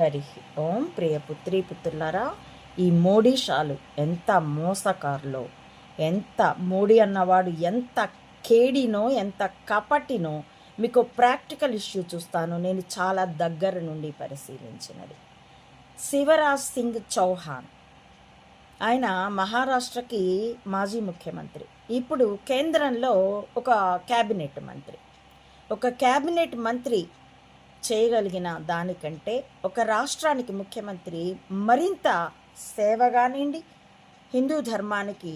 హరి ఓం ప్రియ పుత్రి పుత్రులారా ఈ మోడీ షాలు ఎంత మోసకారులో ఎంత మోడీ అన్నవాడు ఎంత కేడినో ఎంత కపటినో మీకు ప్రాక్టికల్ ఇష్యూ చూస్తాను. నేను చాలా దగ్గర నుండి పరిశీలించినది. శివరాజ్ సింగ్ చౌహాన్. ఆయన మహారాష్ట్రకి మాజీ ముఖ్యమంత్రి. ఇప్పుడు కేంద్రంలో ఒక క్యాబినెట్ మంత్రి. ఒక క్యాబినెట్ మంత్రి చేయగలిగిన దానికంటే ఒక రాష్ట్రానికి ముఖ్యమంత్రి మరింత సేవ కానివ్వండి హిందూ ధర్మానికి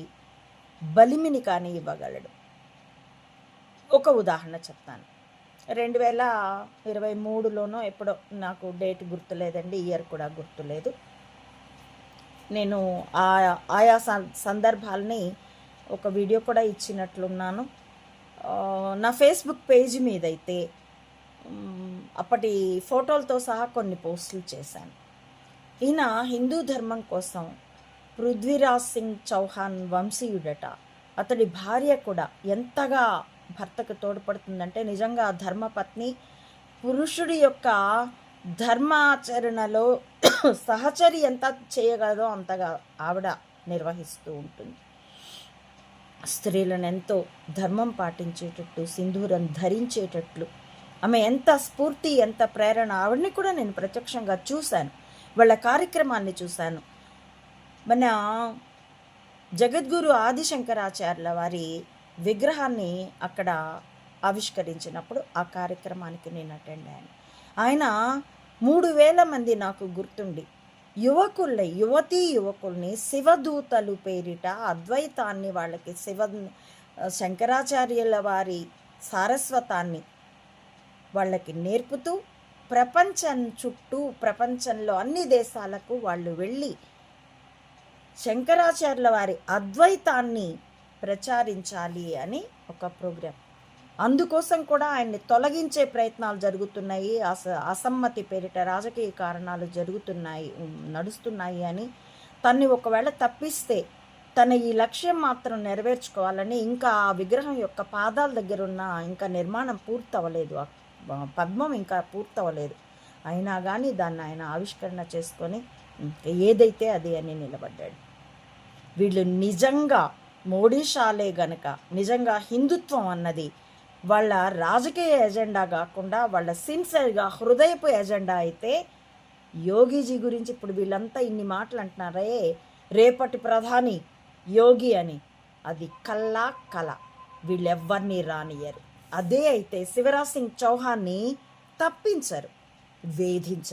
బలిమిని కానీ ఇవ్వగలడు. ఒక ఉదాహరణ చెప్తాను. రెండు వేల ఇరవై మూడులోనో ఎప్పుడో నాకు డేట్ గుర్తులేదండి ఇయర్ కూడా గుర్తులేదు. నేను ఆ ఆయా సందర్భాలని ఒక వీడియో కూడా ఇచ్చినట్లున్నాను. నా ఫేస్బుక్ పేజ్ మీద అయితే అప్పటి ఫోటోలతో సహా కొన్ని పోస్టులు చేశాను. ఈయన హిందూ ధర్మం కోసం పృథ్వీరాజ్ సింగ్ చౌహాన్ వంశీయుడట. అతడి భార్య కూడా ఎంతగా భర్తకు తోడ్పడుతుందంటే నిజంగా ధర్మపత్ని పురుషుడి యొక్క ధర్మాచరణలో సహచరి ఎంత చేయగలదో అంతగా ఆవిడ నిర్వహిస్తూ ఉంటుంది. స్త్రీలను ఎంతో ధర్మం పాటించేటట్టు సింధూరం ధరించేటట్లు ఆమె ఎంత స్ఫూర్తి ఎంత ప్రేరణ ఆవిడని కూడా నేను ప్రత్యక్షంగా చూశాను. వాళ్ళ కార్యక్రమాన్ని చూశాను. మన జగద్గురు ఆదిశంకరాచార్యుల వారి విగ్రహాన్ని అక్కడ ఆవిష్కరించినప్పుడు ఆ కార్యక్రమానికి నేను అటెండ్ అయ్యాను. ఆయన మూడు వేల మంది నాకు గుర్తుండి యువకుల్ని యువతీ యువకుల్ని శివదూతలు పేరిట అద్వైతాన్ని వాళ్ళకి శివ శంకరాచార్యుల వారి సారస్వతాన్ని వాళ్ళకి నేర్పుతూ ప్రపంచం చుట్టూ ప్రపంచంలో అన్ని దేశాలకు వాళ్ళు వెళ్ళి శంకరాచార్యుల వారి అద్వైతాన్ని ప్రచారించాలి అని ఒక ప్రోగ్రాం. అందుకోసం కూడా ఆయన్ని తొలగించే ప్రయత్నాలు జరుగుతున్నాయి. అస అసమ్మతి పేరిట రాజకీయ కారణాలు జరుగుతున్నాయి నడుస్తున్నాయి అని తన్ని ఒకవేళ తప్పిస్తే తన ఈ లక్ష్యం మాత్రం నెరవేర్చుకోవాలని ఇంకా ఆ విగ్రహం యొక్క పాదాల దగ్గర ఉన్న ఇంకా నిర్మాణం పూర్తవలేదు పద్మం ఇంకా పూర్తవలేదు. అయినా కానీ దాన్ని ఆయన ఆవిష్కరణ చేసుకొని ఏదైతే అది అని నిలబడ్డాడు. వీళ్ళు నిజంగా మోడీషాలే గనక నిజంగా హిందుత్వం అన్నది వాళ్ళ రాజకీయ ఎజెండా కాకుండా వాళ్ళ సిన్సియర్గా హృదయపు ఎజెండా అయితే యోగిజీ గురించి ఇప్పుడు వీళ్ళంతా ఇన్ని మాటలు అంటున్నారే రేపటి ప్రధాని యోగి అని. అది కల్లా కళ వీళ్ళెవ్వరినీ రానియరు అదే అయితే శివరాజ్ సింగ్ చౌహాన్ని తప్పించరు వేధించరు.